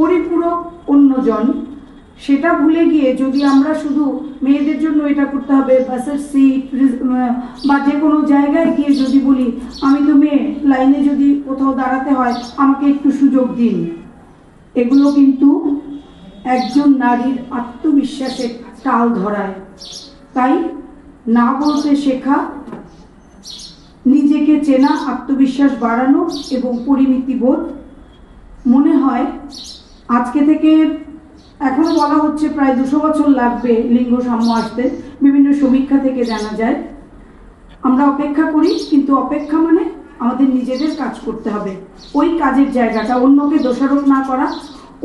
পরিপূরক অন্যজন, সেটা ভুলে গিয়ে যদি আমরা শুধু মেয়েদের জন্য এটা করতে হবে, বাসের সিট বা যে কোনো জায়গায় গিয়ে যদি বলি, আমি তো মেয়ে, লাইনে যদি কোথাও দাঁড়াতে হয়, আমাকে একটু সুযোগ দিন। এগুলো কিন্তু একজন নারীর আত্মবিশ্বাসে টাল ধরায়। তাই না বলতে শেখা, নিজেকে চেনা আত্মবিশ্বাস বাড়ানো এবং পরিমিতি বোধ। মনে হয় আজকে থেকে এখনও বলা হচ্ছে প্রায় দুশো বছর লাগবে লিঙ্গ সাম্য আসতে। বিভিন্ন সমীক্ষা থেকে জানা যায়। আমরা অপেক্ষা করি, কিন্তু অপেক্ষা মানে আমাদের নিজেদের কাজ করতে হবে। ওই কাজের জায়গাটা, অন্যকে দোষারোপ না করা,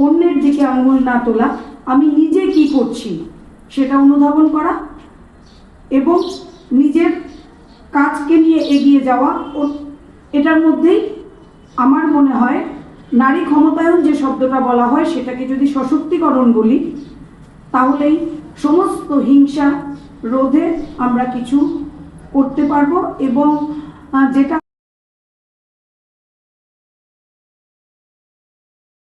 অন্যের দিকে আঙুল না তোলা, আমি নিজে কি করছি সেটা অনুধাবন করা এবং নিজের কাজকে নিয়ে এগিয়ে যাওয়া। এটার মধ্যেই আমার মনে হয় নারী ক্ষমতায়ন যে শব্দটা বলা হয়, সেটাকে যদি সশক্তিকরণ বলি, তাহলেই সমস্ত হিংসা, রোধে আমরা কিছু করতে পারব এবং যেটা